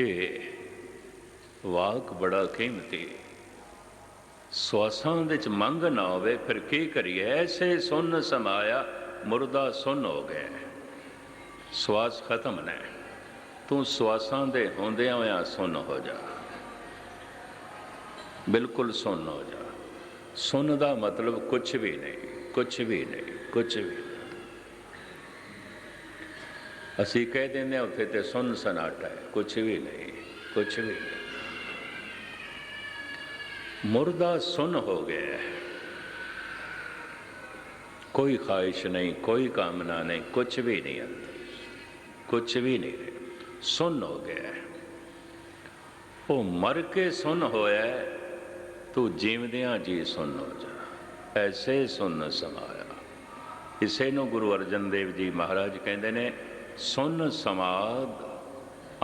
ਇਹ ਵਾਕ ਬੜਾ ਕੀਮਤੀ। ਸਵਾਸਾਂ ਵਿੱਚ ਮੰਗ ਨਾ ਹੋਵੇ, ਫਿਰ ਕੀ ਕਰੀਏ? ਐਸੇ ਸੁਨ ਸਮਾਇਆ, ਮੁਰਦਾ ਸੁਨ ਹੋ ਗਏ ਸਵਾਸ ਖਤਮ ਨੇ। ਤੂੰ ਸਵਾਸਾਂ ਦੇ ਹੁੰਦਿਆਂ ਹੋਇਆਂ ਸੁਨ ਹੋ ਜਾ। ਬਿਲਕੁਲ ਸੁਨ ਹੋ ਜਾ। ਸੁਨ ਦਾ ਮਤਲਬ ਕੁਝ ਵੀ ਨਹੀਂ ਕੁਝ ਵੀ ਨਹੀਂ ਕੁਝ ਵੀ ਨਹੀਂ। ਅਸੀਂ ਕਹਿ ਦਿੰਦੇ ਹਾਂ ਉੱਥੇ ਤੇ ਸੁਨ ਸਨਾਟਾ ਹੈ ਕੁਝ ਵੀ ਨਹੀਂ ਕੁਝ ਵੀ ਨਹੀਂ। ਮੁਰਦਾ ਸੁਨ ਹੋ ਗਿਆ ਹੈ। ਕੋਈ ਖਾਹਿਸ਼ ਨਹੀਂ, ਕੋਈ ਕਾਮਨਾ ਨਹੀਂ ਕੁਝ ਵੀ ਨਹੀਂ ਅੰਦਰ ਕੁਝ ਵੀ ਨਹੀਂ ਹੈ। ਸੁਨ ਹੋ ਗਿਆ ਉਹ ਮਰ ਕੇ ਸੁਨ ਹੋਇਆ ਤੂੰ ਜੀਵਦਿਆਂ ਜੀ ਸੁਨ ਹੋ ਜਾ। ਐਸੇ ਸੁਨ ਸਮਾਇਆ। ਇਸੇ ਨੂੰ ਗੁਰੂ ਅਰਜਨ ਦੇਵ ਜੀ ਮਹਾਰਾਜ ਕਹਿੰਦੇ ਨੇ ਸੁਨ ਸਮਾਦ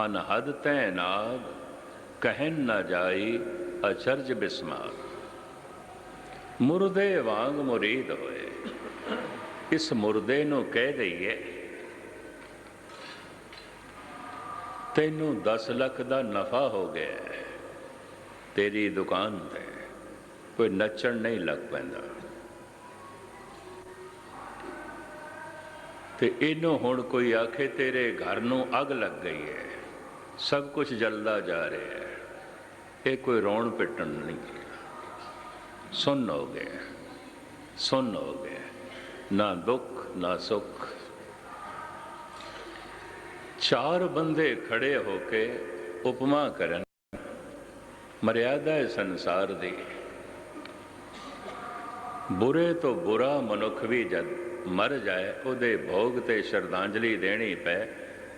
ਅਨਹਦ ਤੈਨਾਦ ਕਹਿਨ ਨਾ ਜਾਈ ਅਚਰਜ ਬਿਸਮਾਦ ਮੁਰਦੇ ਵਾਂਗ ਮੁਰੀਦ ਹੋਏ, ਇਸ ਮੁਰਦੇ ਨੂੰ ਕਹਿ ਦਈਏ, ਤੈਨੂੰ 10 ਲੱਖ ਦਾ ਨਫਾ ਹੋ ਗਿਆ ਤੇਰੀ ਦੁਕਾਨ ਤੇ ਕੋਈ ਨੱਚਣ ਨਹੀਂ ਲੱਗ ਪੈਂਦਾ। ਤੇ ਇਹਨੂੰ ਹੁਣ ਕੋਈ ਆਖੇ, ਤੇਰੇ ਘਰ ਨੂੰ ਅੱਗ ਲੱਗ ਗਈ ਹੈ। ਸਭ ਕੁਝ ਜਲਦਾ ਜਾ ਰਿਹਾ ਹੈ। ਇਹ ਕੋਈ ਰੌਣ ਪਿੱਟਣ ਨਹੀਂ ਹੈ। ਹੋ ਗਿਆ ਸੁੰਨ ਹੋ ਗਿਆ ਨਾ ਦੁੱਖ, ਨਾ ਸੁੱਖ। ਚਾਰ ਬੰਦੇ ਖੜੇ ਹੋ ਕੇ ਉਪਮਾ ਕਰਨ। ਮਰਿਆਦਾ ਹੈ ਸੰਸਾਰ ਦੀ। ਬੁਰੇ ਤੋਂ ਬੁਰਾ ਮਨੁੱਖ ਵੀ ਜਦ ਮਰ ਜਾਏ, ਉਹਦੇ ਭੋਗ ਤੇ ਸ਼ਰਧਾਂਜਲੀ ਦੇਣੀ ਪੈ,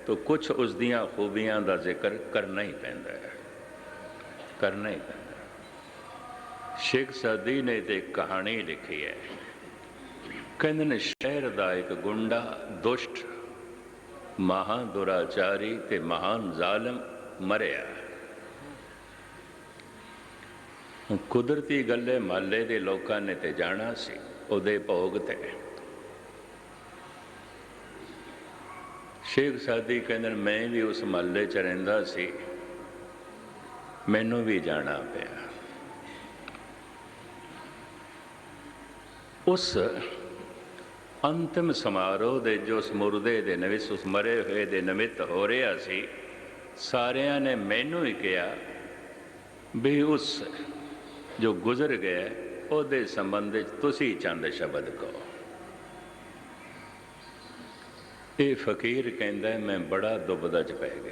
ਤਾਂ ਕੁਝ ਉਸ ਦੀਆਂ ਖੂਬੀਆਂ ਦਾ ਜ਼ਿਕਰ ਕਰਨਾ ਹੀ ਪੈਂਦਾ ਹੈ। ਕਰਨਾ ਹੀ ਪੈਂਦਾ ਸ਼ੇਖ ਸਾਦੀ ਨੇ ਤੇ ਕਹਾਣੀ ਲਿਖੀ ਹੈ। ਕਹਿੰਦੇ ਨੇ, ਸ਼ਹਿਰ ਦਾ ਇੱਕ ਗੁੰਡਾ ਦੁਸ਼ਟ ਮਹਾ ਦੁਰਾਚਾਰੀ ਤੇ ਮਹਾਨ ਜ਼ਾਲਮ ਮਰਿਆ। ਕੁਦਰਤੀ ਗੱਲੇ ਮਹੱਲੇ ਦੇ ਲੋਕਾਂ ਨੇ ਤੇ ਜਾਣਾ ਸੀ, ਉਹਦੇ ਭੋਗ ਤੇ। ਸ਼ੇਖ ਸਾਦੀ ਕਹਿੰਦੇ ਨੇ, ਮੈਂ ਵੀ ਉਸ ਮਹੱਲੇ 'ਚ ਰਹਿੰਦਾ ਸੀ। ਮੈਨੂੰ ਵੀ ਜਾਣਾ ਪਿਆ। ਉਸ ਅੰਤਿਮ ਸਮਾਰੋਹ ਦੇ ਜੋ ਉਸ ਮੁਰਦੇ ਦੇ ਨਵਿਸ ਉਸ ਮਰੇ ਹੋਏ ਦੇ ਨਿਮਿਤ ਹੋ ਰਿਹਾ ਸੀ ਸਾਰਿਆਂ ਨੇ ਮੈਨੂੰ ਹੀ ਕਿਹਾ ਵੀ ਉਸ ਜੋ ਗੁਜ਼ਰ ਗਿਆ ਉਹਦੇ ਸੰਬੰਧ ਵਿੱਚ ਤੁਸੀਂ ਚੰਦ ਸ਼ਬਦ ਕਹੋ। ਇਹ ਫਕੀਰ ਕਹਿੰਦਾ ਮੈਂ ਬੜਾ ਦੁਬਦਾ ਚ ਪੈ ਗਿਆ।